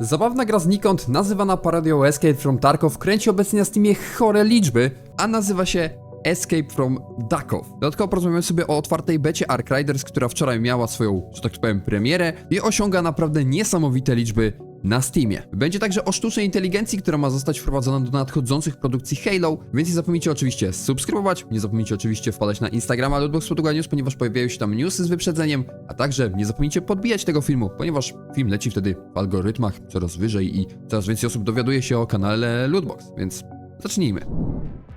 Zabawna gra znikąd, nazywana parodią Escape from Tarkov, kręci obecnie na Steamie chore liczby, a nazywa się Escape from Duckov. Dodatkowo porozmawiamy sobie o otwartej becie Ark Riders, która wczoraj miała swoją, że tak powiem, premierę i osiąga naprawdę niesamowite liczby na Steamie. Będzie także o sztucznej inteligencji, która ma zostać wprowadzona do nadchodzących produkcji Halo, więc nie zapomnijcie oczywiście subskrybować, nie zapomnijcie oczywiście wpadać na Instagrama Lootbox Portugal News, ponieważ pojawiają się tam newsy z wyprzedzeniem, a także nie zapomnijcie podbijać tego filmu, ponieważ film leci wtedy w algorytmach coraz wyżej i coraz więcej osób dowiaduje się o kanale Lootbox, więc zacznijmy.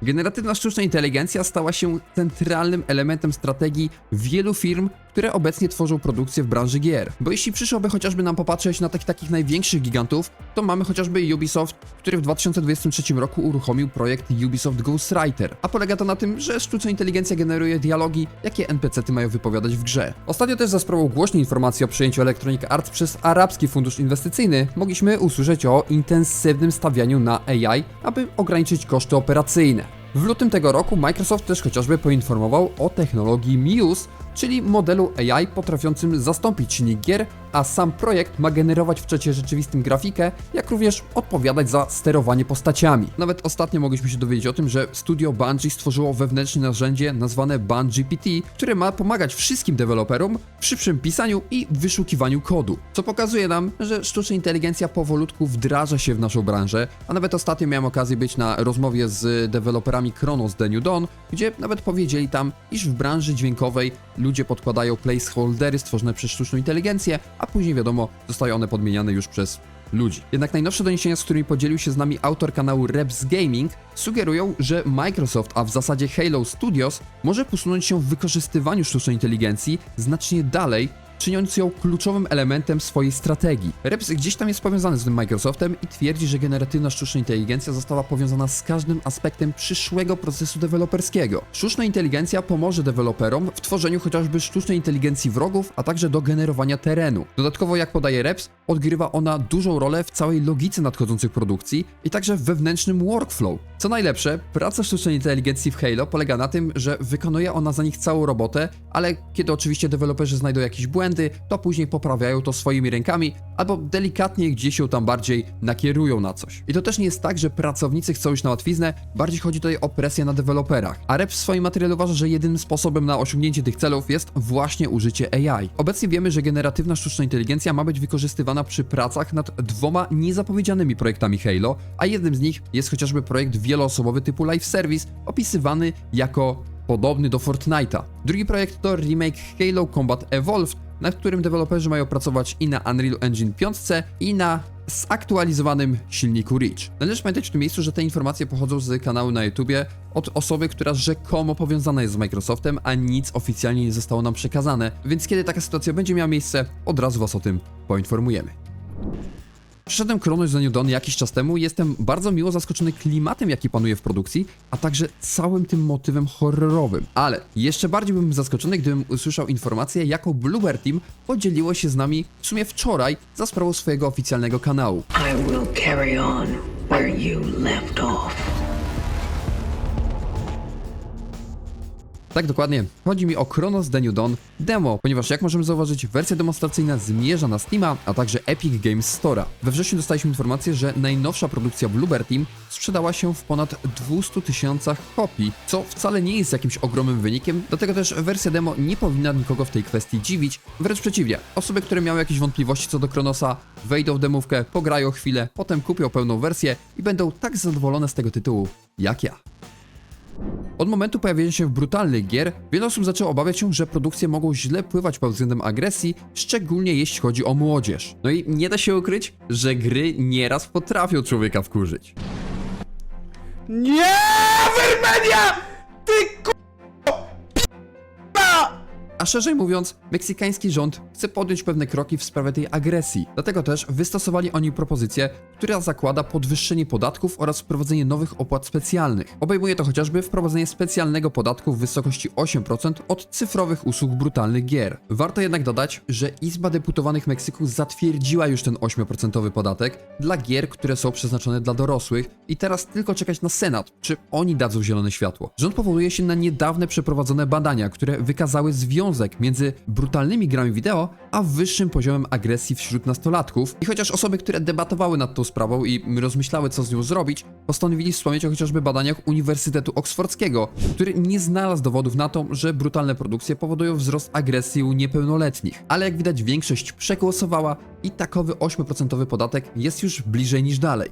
Generatywna sztuczna inteligencja stała się centralnym elementem strategii wielu firm, które obecnie tworzą produkcję w branży gier. Bo jeśli przyszłoby chociażby nam popatrzeć na takich, takich największych gigantów, to mamy chociażby Ubisoft, który w 2023 roku uruchomił projekt Ubisoft Ghostwriter. A polega to na tym, że sztuczna inteligencja generuje dialogi, jakie NPC-ty mają wypowiadać w grze. Ostatnio też za sprawą głośnej informacji o przejęciu Electronic Arts przez Arabski Fundusz Inwestycyjny mogliśmy usłyszeć o intensywnym stawianiu na AI, aby ograniczyć koszty operacyjne. W lutym tego roku Microsoft też chociażby poinformował o technologii Muse, czyli modelu AI potrafiącym zastąpić silnik gier, a sam projekt ma generować w czasie rzeczywistym grafikę, jak również odpowiadać za sterowanie postaciami. Nawet ostatnio mogliśmy się dowiedzieć o tym, że studio Bungie stworzyło wewnętrzne narzędzie nazwane BunGPT, które ma pomagać wszystkim deweloperom w szybszym pisaniu i wyszukiwaniu kodu. Co pokazuje nam, że sztuczna inteligencja powolutku wdraża się w naszą branżę, a nawet ostatnio miałem okazję być na rozmowie z deweloperami Chronos The New Dawn, gdzie nawet powiedzieli tam, iż w branży dźwiękowej ludzie podkładają placeholdery stworzone przez sztuczną inteligencję, a później wiadomo, zostają one podmieniane już przez ludzi. Jednak najnowsze doniesienia, z którymi podzielił się z nami autor kanału Reps Gaming, sugerują, że Microsoft, a w zasadzie Halo Studios, może posunąć się w wykorzystywaniu sztucznej inteligencji znacznie dalej, czyniąc ją kluczowym elementem swojej strategii. Reps gdzieś tam jest powiązany z tym Microsoftem i twierdzi, że generatywna sztuczna inteligencja została powiązana z każdym aspektem przyszłego procesu deweloperskiego. Sztuczna inteligencja pomoże deweloperom w tworzeniu chociażby sztucznej inteligencji wrogów, a także do generowania terenu. Dodatkowo, jak podaje Reps, odgrywa ona dużą rolę w całej logice nadchodzących produkcji i także w wewnętrznym workflow. Co najlepsze, praca sztucznej inteligencji w Halo polega na tym, że wykonuje ona za nich całą robotę, ale kiedy oczywiście deweloperzy znajdą jakieś błędy, to później poprawiają to swoimi rękami albo delikatnie gdzieś się tam bardziej nakierują na coś. I to też nie jest tak, że pracownicy chcą iść na łatwiznę, bardziej chodzi tutaj o presję na deweloperach. A Rep w swoim materiale uważa, że jedynym sposobem na osiągnięcie tych celów jest właśnie użycie AI. Obecnie wiemy, że generatywna sztuczna inteligencja ma być wykorzystywana przy pracach nad dwoma niezapowiedzianymi projektami Halo, a jednym z nich jest chociażby projekt wieloosobowy typu Live Service, opisywany jako podobny do Fortnite'a. Drugi projekt to remake Halo Combat Evolved, nad którym deweloperzy mają pracować i na Unreal Engine 5 i na zaktualizowanym silniku Reach. Należy pamiętać w tym miejscu, że te informacje pochodzą z kanału na YouTubie od osoby, która rzekomo powiązana jest z Microsoftem, a nic oficjalnie nie zostało nam przekazane, więc kiedy taka sytuacja będzie miała miejsce, od razu Was o tym poinformujemy. Przyszedłem Kronos za New Dawn jakiś czas temu i jestem bardzo miło zaskoczony klimatem, jaki panuje w produkcji, a także całym tym motywem horrorowym. Ale jeszcze bardziej bym zaskoczony, gdybym usłyszał informację, jaką Bluebird Team podzieliło się z nami w sumie wczoraj za sprawą swojego oficjalnego kanału. I will carry on where you left off. Tak dokładnie, chodzi mi o Chronos The New Dawn demo, ponieważ jak możemy zauważyć, wersja demonstracyjna zmierza na Steama, a także Epic Games Store'a. We wrześniu dostaliśmy informację, że najnowsza produkcja Bluebird Team sprzedała się w ponad 200 tysiącach kopii, co wcale nie jest jakimś ogromnym wynikiem, dlatego też wersja demo nie powinna nikogo w tej kwestii dziwić, wręcz przeciwnie. Osoby, które miały jakieś wątpliwości co do Chronosa, wejdą w demówkę, pograją chwilę, potem kupią pełną wersję i będą tak zadowolone z tego tytułu, jak ja. Od momentu pojawienia się brutalnych gier, wiele osób zaczęło obawiać się, że produkcje mogą źle wpływać pod względem agresji, szczególnie jeśli chodzi o młodzież. No i nie da się ukryć, że gry nieraz potrafią człowieka wkurzyć. Nie! Vermenia! Ty k***o! A szerzej mówiąc, meksykański rząd chce podjąć pewne kroki w sprawie tej agresji. Dlatego też wystosowali oni propozycję, która zakłada podwyższenie podatków oraz wprowadzenie nowych opłat specjalnych. Obejmuje to chociażby wprowadzenie specjalnego podatku w wysokości 8% od cyfrowych usług brutalnych gier. Warto jednak dodać, że Izba Deputowanych Meksyku zatwierdziła już ten 8% podatek dla gier, które są przeznaczone dla dorosłych i teraz tylko czekać na Senat, czy oni dadzą zielone światło. Rząd powołuje się na niedawne przeprowadzone badania, które wykazały związek związek między brutalnymi grami wideo, a wyższym poziomem agresji wśród nastolatków. I chociaż osoby, które debatowały nad tą sprawą i rozmyślały, co z nią zrobić, postanowili wspomnieć o chociażby badaniach Uniwersytetu Oksfordzkiego, który nie znalazł dowodów na to, że brutalne produkcje powodują wzrost agresji u niepełnoletnich. Ale jak widać, większość przegłosowała i takowy 8% podatek jest już bliżej niż dalej.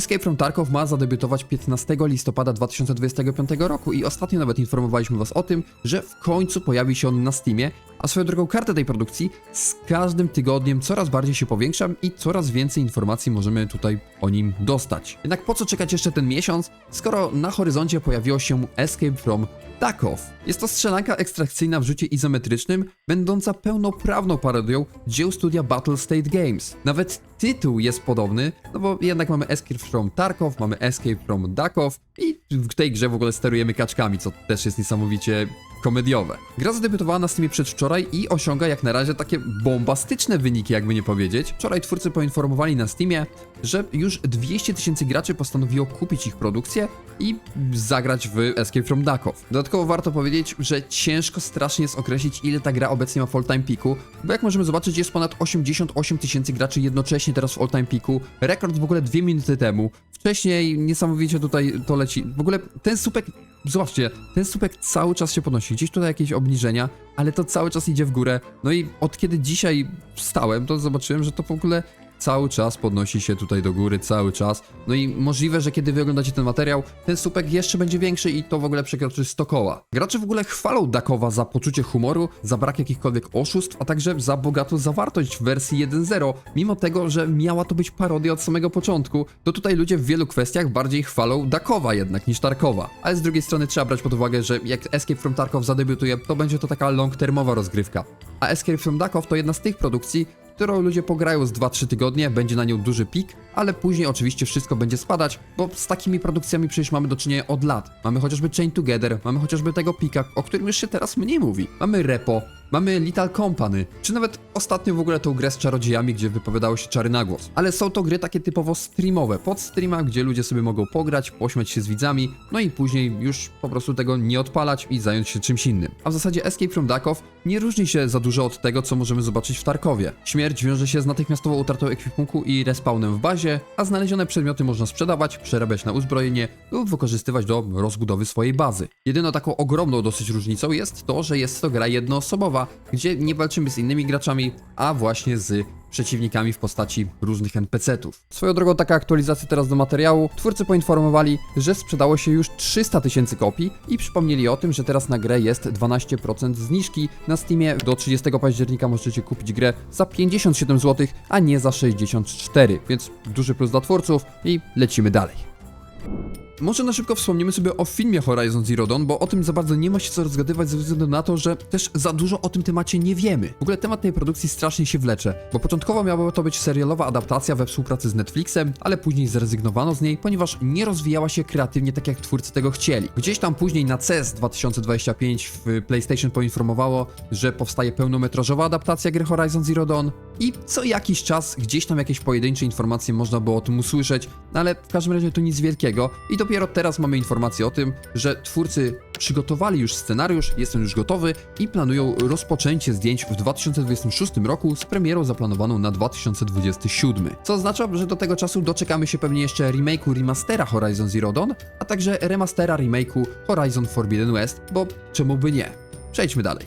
Escape from Tarkov ma zadebiutować 15 listopada 2025 roku i ostatnio nawet informowaliśmy was o tym, że w końcu pojawi się on na Steamie, a swoją drogą kartę tej produkcji z każdym tygodniem coraz bardziej się powiększa i coraz więcej informacji możemy tutaj o nim dostać. Jednak po co czekać jeszcze ten miesiąc, skoro na horyzoncie pojawiło się Escape from Tarkov? Jest to strzelanka ekstrakcyjna w rzucie izometrycznym, będąca pełnoprawną parodią dzieł studia Battle State Games. Nawet tytuł jest podobny, no bo jednak mamy Escape from Tarkov, mamy Escape from Dakov i w tej grze w ogóle sterujemy kaczkami, co też jest niesamowicie komediowe. Gra zadebiutowała na Steamie przedwczoraj i osiąga jak na razie takie bombastyczne wyniki, jakby nie powiedzieć. Wczoraj twórcy poinformowali na Steamie, że już 200 tysięcy graczy postanowiło kupić ich produkcję i zagrać w Escape from Duckov. Dodatkowo warto powiedzieć, że ciężko strasznie jest określić, ile ta gra obecnie ma w all-time peaku, bo jak możemy zobaczyć, jest ponad 88 tysięcy graczy jednocześnie teraz w all-time peaku. Rekord w ogóle dwie minuty temu. Wcześniej niesamowicie tutaj to leci. W ogóle ten supek Zobaczcie, ten słupek cały czas się podnosi. Gdzieś tutaj jakieś obniżenia, ale to cały czas idzie w górę. No i od kiedy dzisiaj wstałem, to zobaczyłem, że to w ogóle cały czas podnosi się tutaj do góry, cały czas. No i możliwe, że kiedy wy oglądacie ten materiał, ten słupek jeszcze będzie większy i to w ogóle przekroczy 100 koła. Gracze w ogóle chwalą Dakowa za poczucie humoru, za brak jakichkolwiek oszustw, a także za bogatą zawartość w wersji 1.0. Mimo tego, że miała to być parodia od samego początku, to tutaj ludzie w wielu kwestiach bardziej chwalą Dakowa jednak niż Tarkowa. Ale z drugiej strony trzeba brać pod uwagę, że jak Escape from Tarkov zadebiutuje, to będzie to taka long-termowa rozgrywka. A Escape from Tarkov to jedna z tych produkcji, którą ludzie pograją z 2-3 tygodnie, będzie na nią duży pik, ale później oczywiście wszystko będzie spadać, bo z takimi produkcjami przecież mamy do czynienia od lat. Mamy chociażby Chain Together, mamy chociażby tego pika, o którym już się teraz mniej mówi. Mamy Repo, mamy Little Company, czy nawet ostatnio w ogóle tą grę z czarodziejami, gdzie wypowiadało się czary na głos. Ale są to gry takie typowo streamowe, pod streama, gdzie ludzie sobie mogą pograć, pośmiać się z widzami, no i później już po prostu tego nie odpalać i zająć się czymś innym. A w zasadzie Escape from Duckov nie różni się za dużo od tego, co możemy zobaczyć w Tarkowie. Śmierć wiąże się z natychmiastową utratą ekwipunku i respawnem w bazie, a znalezione przedmioty można sprzedawać, przerabiać na uzbrojenie lub wykorzystywać do rozbudowy swojej bazy. Jedyną taką ogromną dosyć różnicą jest to, że jest to gra jednoosobowa, gdzie nie walczymy z innymi graczami, a właśnie z przeciwnikami w postaci różnych NPC-ów. Swoją drogą taka aktualizacja teraz do materiału. Twórcy poinformowali, że sprzedało się już 300 tysięcy kopii i przypomnieli o tym, że teraz na grę jest 12% zniżki. Na Steamie do 30 października możecie kupić grę za 57 zł, a nie za 64, więc duży plus dla twórców i lecimy dalej. Może na szybko wspomnimy sobie o filmie Horizon Zero Dawn, bo o tym za bardzo nie ma się co rozgadywać ze względu na to, że też za dużo o tym temacie nie wiemy. W ogóle temat tej produkcji strasznie się wlecze, bo początkowo miała to być serialowa adaptacja we współpracy z Netflixem, ale później zrezygnowano z niej, ponieważ nie rozwijała się kreatywnie tak jak twórcy tego chcieli. Gdzieś tam później na CES 2025 w PlayStation poinformowało, że powstaje pełnometrażowa adaptacja gry Horizon Zero Dawn i co jakiś czas gdzieś tam jakieś pojedyncze informacje można było o tym usłyszeć, no ale w każdym razie to nic wielkiego i dopiero teraz mamy informację o tym, że twórcy przygotowali już scenariusz, jest on już gotowy i planują rozpoczęcie zdjęć w 2026 roku z premierą zaplanowaną na 2027. Co oznacza, że do tego czasu doczekamy się pewnie jeszcze remake'u remastera Horizon Zero Dawn, a także remastera remake'u Horizon Forbidden West, bo czemu by nie? Przejdźmy dalej.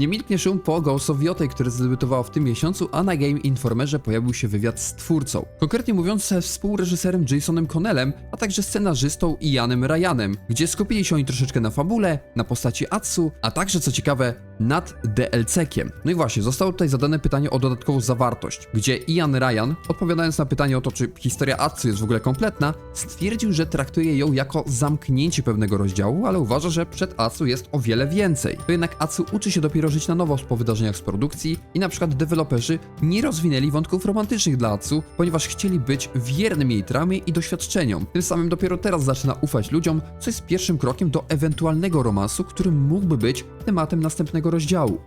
Nie milknie szum po Ghost of Yotei, zadebiutowało w tym miesiącu, a na Game Informerze pojawił się wywiad z twórcą. Konkretnie mówiąc ze współreżyserem Jasonem Connellem, a także scenarzystą Ianem Ryanem, gdzie skupili się oni troszeczkę na fabule, na postaci Atsu, a także co ciekawe, nad DLC-kiem. No i właśnie, zostało tutaj zadane pytanie o dodatkową zawartość, gdzie Ian Ryan, odpowiadając na pytanie o to, czy historia Atsu jest w ogóle kompletna, stwierdził, że traktuje ją jako zamknięcie pewnego rozdziału, ale uważa, że przed Atsu jest o wiele więcej. To jednak Atsu uczy się dopiero żyć na nowo po wydarzeniach z produkcji i na przykład deweloperzy nie rozwinęli wątków romantycznych dla Atsu, ponieważ chcieli być wiernym jej tramie i doświadczeniom. Tym samym dopiero teraz zaczyna ufać ludziom, co jest pierwszym krokiem do ewentualnego romansu, który mógłby być tematem następnego rozdziału.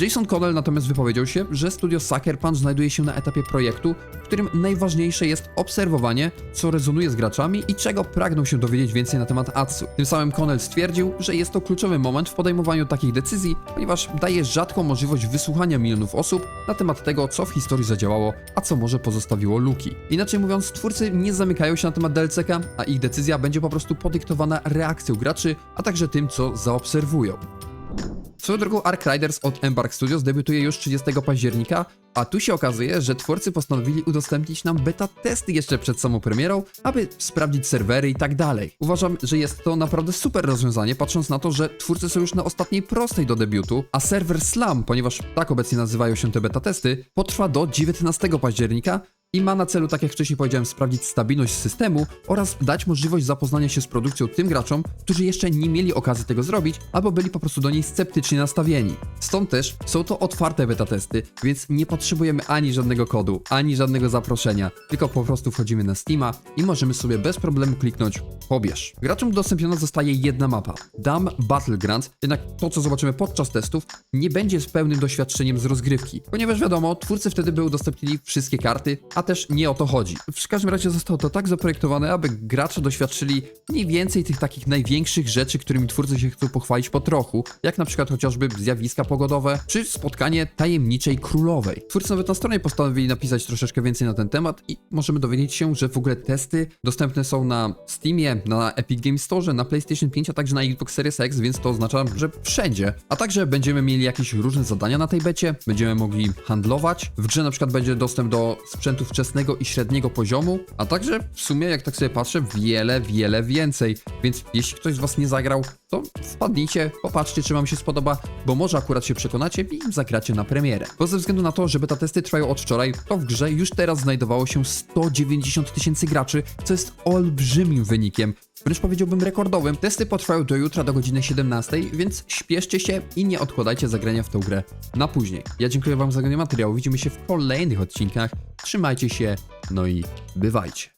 Jason Connell natomiast wypowiedział się, że studio Sucker Punch znajduje się na etapie projektu, w którym najważniejsze jest obserwowanie, co rezonuje z graczami i czego pragną się dowiedzieć więcej na temat Atsu. Tym samym Connell stwierdził, że jest to kluczowy moment w podejmowaniu takich decyzji, ponieważ daje rzadką możliwość wysłuchania milionów osób na temat tego, co w historii zadziałało, a co może pozostawiło luki. Inaczej mówiąc, twórcy nie zamykają się na temat DLC-ka, a ich decyzja będzie po prostu podyktowana reakcją graczy, a także tym, co zaobserwują. Swoją drogą Ark Riders od Embark Studios debiutuje już 30 października, a tu się okazuje, że twórcy postanowili udostępnić nam beta testy jeszcze przed samą premierą, aby sprawdzić serwery i tak dalej. Uważam, że jest to naprawdę super rozwiązanie, patrząc na to, że twórcy są już na ostatniej prostej do debiutu, a serwer Slam, ponieważ tak obecnie nazywają się te beta testy, potrwa do 19 października, i ma na celu, tak jak wcześniej powiedziałem, sprawdzić stabilność systemu oraz dać możliwość zapoznania się z produkcją tym graczom, którzy jeszcze nie mieli okazji tego zrobić, albo byli po prostu do niej sceptycznie nastawieni. Stąd też są to otwarte beta testy, więc nie potrzebujemy ani żadnego kodu, ani żadnego zaproszenia, tylko po prostu wchodzimy na Steama i możemy sobie bez problemu kliknąć pobierz. Graczom udostępniona zostaje jedna mapa, Dam Battlegrounds, jednak to co zobaczymy podczas testów nie będzie z pełnym doświadczeniem z rozgrywki, ponieważ wiadomo, twórcy wtedy by udostępnili wszystkie karty, a też nie o to chodzi. W każdym razie zostało to tak zaprojektowane, aby gracze doświadczyli mniej więcej tych takich największych rzeczy, którymi twórcy się chcą pochwalić po trochu, jak na przykład chociażby zjawiska pogodowe, czy spotkanie tajemniczej królowej. Twórcy nawet na stronie postanowili napisać troszeczkę więcej na ten temat i możemy dowiedzieć się, że w ogóle testy dostępne są na Steamie, na Epic Games Store, na PlayStation 5, a także na Xbox Series X, więc to oznacza, że wszędzie. A także będziemy mieli jakieś różne zadania na tej becie, będziemy mogli handlować. W grze na przykład będzie dostęp do sprzętu wczesnego i średniego poziomu, a także w sumie, jak tak sobie patrzę, wiele, wiele więcej. Więc jeśli ktoś z Was nie zagrał, to wpadnijcie, popatrzcie, czy Wam się spodoba, bo może akurat się przekonacie i zagracie na premierę. Bo ze względu na to, że beta testy trwają od wczoraj, to w grze już teraz znajdowało się 190 tysięcy graczy, co jest olbrzymim wynikiem. Wręcz powiedziałbym rekordowym. Testy potrwają do jutra do godziny 17, więc śpieszcie się i nie odkładajcie zagrania w tę grę na później. Ja dziękuję Wam za oglądanie materiału. Widzimy się w kolejnych odcinkach. Trzymajcie się, no i bywajcie.